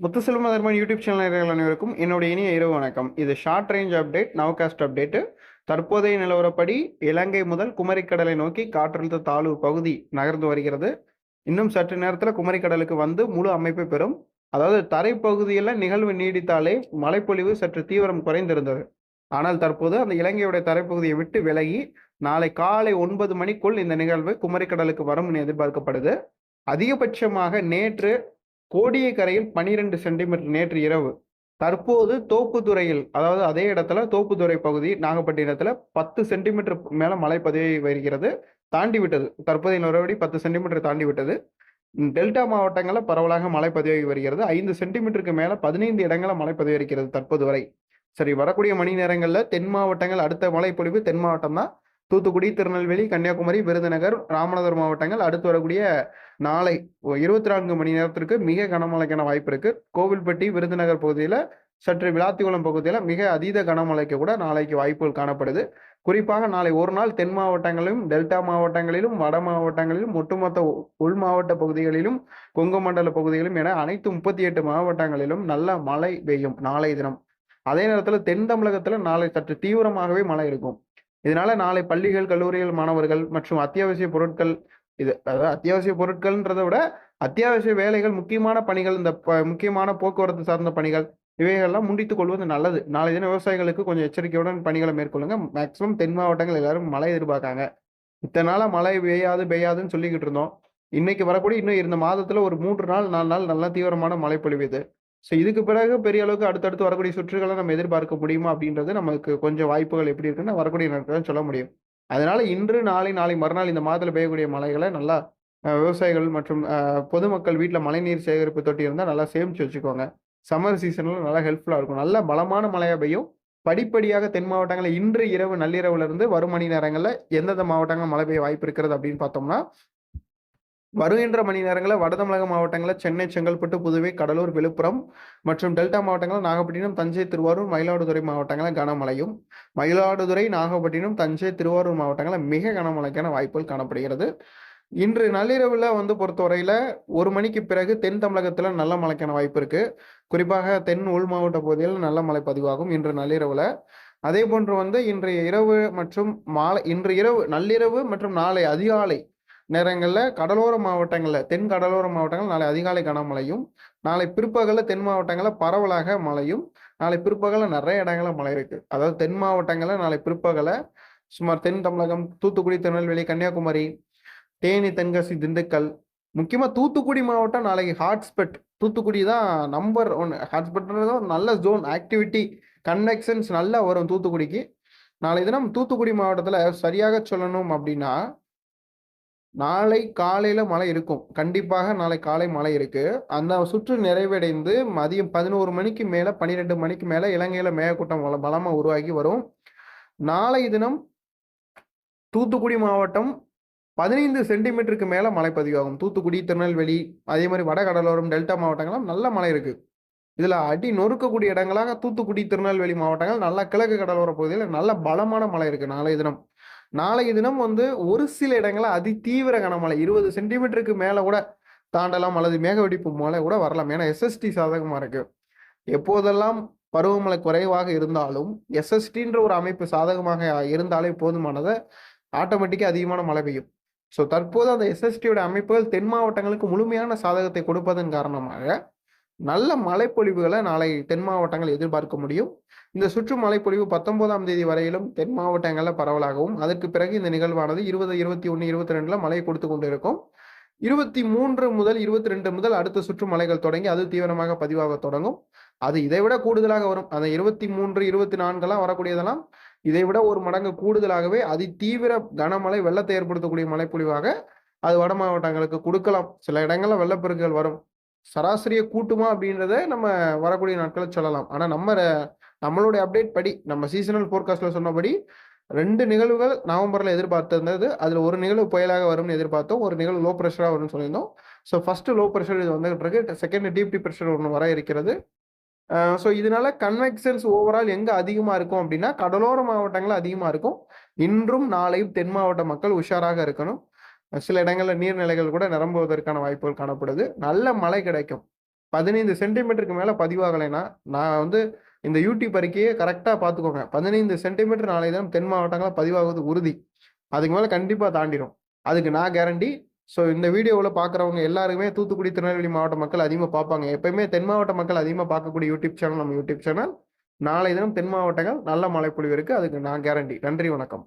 Muthuselvam அதர்மன் YouTube channel நேயர்கள் அனைவருக்கும் என்னுடைய இனிய இரவு வணக்கம். இது short range update nowcast update தற்போதைய நிலவரப்படி இலங்கை முதல் குமரிக்கடலை நோக்கி காற்றழுத்த தாழ்வு பகுதி நகர்ந்து வருகிறது. இன்னும் சற்று நேரத்தில் குமரிக்கடலுக்கு வந்து முழு அமைப்பை பெறும். அதாவது தரைப்பகுதியில் நிகழ்வு நீடித்தாலே மழைப்பொழிவு சற்று தீவிரம் குறைந்திருந்தது. ஆனால் தற்போது அந்த இலங்கையுடைய தரைப்பகுதியை விட்டு விலகி நாளை காலை ஒன்பது மணிக்குள் இந்த நிகழ்வு குமரிக்கடலுக்கு வரும் என எதிர்பார்க்கப்படுது. அதிகபட்சமாக நேற்று கோடியக்கரையில் பனிரெண்டு சென்டிமீட்டர் நேற்று இரவு. தற்போது தோப்புத்துறையில் அதாவது அதே இடத்துல தோப்புத்துறை பகுதி நாகப்பட்டினத்தில் பத்து சென்டிமீட்டர் மேலே மழை பதிவு வருகிறது தாண்டி விட்டது. தற்போதைய நிலவரப்படி பத்து சென்டிமீட்டர் தாண்டி விட்டது. டெல்டா மாவட்டங்களில் பரவலாக மழை பதிவாகி வருகிறது. ஐந்து சென்டிமீட்டருக்கு மேலே பதினைந்து இடங்களில் மழை பதிவிருக்கிறது தற்போது வரை. சரி வரக்கூடிய மணி நேரங்களில் தென் மாவட்டங்கள் அடுத்த மழை பொழிவு தென் மாவட்டம் தான் தூத்துக்குடி திருநெல்வேலி கன்னியாகுமரி விருதுநகர் ராமநாதபுரம் மாவட்டங்கள் அடுத்து வரக்கூடிய நாளை இருபத்தி நான்கு மணி நேரத்திற்கு மிக கனமழைக்கான வாய்ப்பு இருக்கு. கோவில்பட்டி விருதுநகர் பகுதியில் சற்று விளாத்திக்குளம் பகுதியில் மிக அதீத கனமழைக்கு கூட நாளைக்கு வாய்ப்புகள் காணப்படுது. குறிப்பாக நாளை ஒரு நாள் தென் மாவட்டங்களிலும் டெல்டா மாவட்டங்களிலும் வட மாவட்டங்களிலும் ஒட்டுமொத்த உள் மாவட்ட பகுதிகளிலும் கொங்கு மண்டல பகுதிகளிலும் என அனைத்து முப்பத்தி எட்டு மாவட்டங்களிலும் நல்ல மழை பெய்யும் நாளை தினம். அதே நேரத்தில் தென் தமிழகத்தில் நாளை சற்று தீவிரமாகவே மழை இருக்கும். இதனால நாளை பள்ளிகள் கல்லூரிகள் மாணவர்கள் மற்றும் அத்தியாவசிய பொருட்கள் இது அதாவது அத்தியாவசிய பொருட்கள்ன்றதை விட அத்தியாவசிய வேலைகள் முக்கியமான பணிகள் இந்த ப- முக்கியமான போக்குவரத்து சார்ந்த பணிகள் இவைகள்லாம் முடித்துக் கொள்வது நல்லது. நாளை தினம் விவசாயிகளுக்கு கொஞ்சம் எச்சரிக்கையுடன் பணிகளை மேற்கொள்ளுங்க. மேக்சிமம் தென் மாவட்டங்கள் எல்லாரும் மழை எதிர்பார்க்காங்க. இத்தனை நாளாக மழை பெய்யாது பெய்யாதுன்னு சொல்லிக்கிட்டு இருந்தோம். இன்னைக்கு வரக்கூடிய இன்னும் இந்த மாதத்துல ஒரு மூன்று நாள் நாலு நாள் நல்லா தீவிரமான மழை பொழிவுது ஸோ இதுக்கு பிறகு பெரிய அளவுக்கு அடுத்தடுத்து வரக்கூடிய சுற்றுகளை நம்ம எதிர்பார்க்க முடியுமா அப்படின்றது நமக்கு கொஞ்சம் வாய்ப்புகள் எப்படி இருக்குன்னு வரக்கூடிய நாட்கள் சொல்ல முடியும். அதனால இன்று நாளை நாளை மறுநாள் இந்த மாதத்தில் பெய்யக்கூடிய மழைகளை நல்லா விவசாயிகள் மற்றும் பொதுமக்கள் வீட்டில் மழைநீர் சேகரிப்பு தொட்டி இருந்தால் நல்லா சேமிச்சு வச்சுக்கோங்க. சம்மர் சீசனில் நல்லா ஹெல்ப்ஃபுல்லாக இருக்கும். நல்ல பலமான மழையாக பெய்யும். படிப்படியாக தென் மாவட்டங்களில் இன்று இரவு நள்ளிரவுல இருந்து வரும் மணி நேரங்களில் எந்தெந்த மாவட்டங்கள் மழை பெய்ய வாய்ப்பு இருக்கிறது அப்படின்னு பார்த்தோம்னா வருகின்ற மணி நேரங்களில் வட தமிழக மாவட்டங்களில் சென்னை செங்கல்பட்டு புதுவை கடலூர் விழுப்புரம் மற்றும் டெல்டா மாவட்டங்களில் நாகப்பட்டினம் தஞ்சை திருவாரூர் மயிலாடுதுறை மாவட்டங்களில் கனமழையும். மயிலாடுதுறை நாகப்பட்டினம் தஞ்சை திருவாரூர் மாவட்டங்களில் மிக கனமழைக்கான வாய்ப்புகள் காணப்படுகிறது. இன்று நள்ளிரவில் வந்து பொறுத்தவரையில் ஒரு மணிக்கு பிறகு தென் தமிழகத்தில் நல்ல மழைக்கான வாய்ப்பு இருக்குது குறிப்பாக தென் உள் மாவட்ட பகுதியில் நல்ல மழை பதிவாகும் இன்று நள்ளிரவில். அதே போன்று வந்து இன்றைய இரவு மற்றும் மாலை இன்று இரவு நள்ளிரவு மற்றும் நாளை அதிகாலை நேரங்களில் கடலோர மாவட்டங்களில் தென் கடலோர மாவட்டங்கள் நாளை அதிகாலை கனமழையும் நாளை பிற்பகலில் தென் மாவட்டங்களில் பரவலாக மழையும் நாளை பிற்பகலில் நிறைய இடங்களில் மழை இருக்கு. அதாவது தென் மாவட்டங்களில் நாளை பிற்பகலை சுமார் தென் தமிழகம் தூத்துக்குடி திருநெல்வேலி கன்னியாகுமரி தேனி தென்காசி திண்டுக்கல் முக்கியமாக தூத்துக்குடி மாவட்டம் நாளைக்கு ஹாட்ஸ்பாட் தூத்துக்குடி தான் நம்பர் ஒன் ஹாட்ஸ்பாட்ன்றது ஒரு நல்ல ஜோன் ஆக்டிவிட்டி கன்வெக்ஷன்ஸ் நல்லா வரும் தூத்துக்குடிக்கு. நாளை தினம் தூத்துக்குடி மாவட்டத்தில் சரியாக சொல்லணும் அப்படின்னா நாளை காலையில மழை இருக்கும். கண்டிப்பாக நாளை காலை மழை இருக்கு. அந்த சுற்று நிறைவடைந்து மதியம் பதினோரு மணிக்கு மேல பன்னிரெண்டு மணிக்கு மேல இலங்கையில மேகக்கூட்டம் பலமாக பலமா உருவாகி வரும். நாளை தினம் தூத்துக்குடி மாவட்டம் பதினைந்து சென்டிமீட்டருக்கு மேல மழை பதிவாகும். தூத்துக்குடி திருநெல்வேலி அதே மாதிரி வட கடலோரம் டெல்டா மாவட்டங்களும் நல்ல மழை இருக்கு. இதுல அடி நொறுக்கக்கூடிய இடங்களாக தூத்துக்குடி திருநெல்வேலி மாவட்டங்கள் நல்ல கிழக்கு கடலோர பகுதியில் நல்ல பலமான மழை இருக்கு நாளைய தினம். நாளைய தினம் வந்து ஒரு சில இடங்களில் அதி தீவிர கனமழை இருபது சென்டிமீட்டருக்கு மேலே கூட தாண்டலாம் அல்லது மேகவெடிப்பு மழை கூட வரலாம். ஏன்னா எஸ்எஸ்டி சாதகமாக இருக்கு. எப்போதெல்லாம் பருவமழை குறைவாக இருந்தாலும் எஸ்எஸ்டின்ற ஒரு அமைப்பு சாதகமாக இருந்தாலே போதுமானதை ஆட்டோமேட்டிக்காக அதிகமான மழை பெய்யும். ஸோ தற்போது அந்த எஸ்எஸ்டியோட அமைப்புகள் தென் மாவட்டங்களுக்கு முழுமையான சாதகத்தை கொடுப்பதன் காரணமாக நல்ல மழைப்பொழிவுகளை நாளை தென் மாவட்டங்கள் எதிர்பார்க்க முடியும். இந்த சுற்று மழைப்பொழிவு பத்தொன்பதாம் தேதி வரையிலும் தென் மாவட்டங்களில் பரவலாகவும் அதற்கு பிறகு இந்த நிகழ்வானது இருபது இருபத்தி ஒன்று இருபத்தி ரெண்டில் மழை கொடுத்து கொண்டு இருக்கும் இருபத்தி மூன்று முதல் இருபத்தி ரெண்டு முதல் அடுத்த சுற்று மலைகள் தொடங்கி அது தீவிரமாக பதிவாக தொடங்கும். அது இதை விட கூடுதலாக வரும். அந்த இருபத்தி மூன்று இருபத்தி நான்கெல்லாம் வரக்கூடியதெல்லாம் இதை விட ஒரு மடங்கு கூடுதலாகவே அதி தீவிர கனமழை வெள்ளத்தை ஏற்படுத்தக்கூடிய மழைப்பொழிவாக அது வட மாவட்டங்களுக்கு கொடுக்கலாம். சில இடங்களில் வெள்ளப்பெருக்குகள் வரும். சராசரியை கூட்டுமா அப்படின்றத நம்ம வரக்கூடிய நாட்களை சொல்லலாம். ஆனா நம்ம நம்மளுடைய அப்டேட் படி நம்ம சீசனல் ஃபோர்காஸ்ட்ல சொன்னபடி ரெண்டு நிகழ்வுகள் நவம்பர்ல எதிர்பார்த்திருந்தது. அதுல ஒரு நிகழ்வு புயலாக வரும்னு எதிர்பார்த்தோம். ஒரு நிகழ்வு லோ ப்ரெஷரா வரும்னு சொல்லியிருந்தோம். ஸோ ஃபர்ஸ்ட் லோ ப்ரெஷர் இது வந்துகிட்டு இருக்கு. செகண்ட் டீப் டி ப்ரெஷர் ஒன்று வர இருக்கிறது. ஸோ இதனால கன்வெக்ஷன்ஸ் ஓவரால் எங்க அதிகமா இருக்கும் அப்படின்னா கடலோர மாவட்டங்கள் அதிகமா இருக்கும். இன்றும் நாளையும் தென் மாவட்ட மக்கள் உஷாராக இருக்கணும். சில இடங்களில் நீர்நிலைகள் கூட நிரம்புவதற்கான வாய்ப்புகள் காணப்படுது. நல்ல மழை கிடைக்கும். பதினைந்து சென்டிமீட்டருக்கு மேலே பதிவாகலைன்னா நான் வந்து இந்த யூடியூப் அறிக்கையை கரெக்டாக பார்த்துக்கோங்க. பதினைந்து சென்டிமீட்டர் நாளை தினம் தென் மாவட்டங்களில் பதிவாகுவது உறுதி. அதுக்கு மேலே கண்டிப்பாக தாண்டிடும் அதுக்கு நான் கேரண்டி ஸோ இந்த வீடியோவில் பார்க்குறவங்க எல்லாருமே தூத்துக்குடி திருநெல்வேலி மாவட்ட மக்கள் அதிகமாக பார்ப்பாங்க. எப்பயுமே தென் மாவட்ட மக்கள் அதிகமாக பார்க்கக்கூடிய யூடியூப் சேனல் நம்ம யூடியூப் சேனல். நாளை தினம் தென் மாவட்டங்கள் நல்ல மழைப்பொழிவு இருக்குது அதுக்கு நான் கேரண்டி நன்றி வணக்கம்.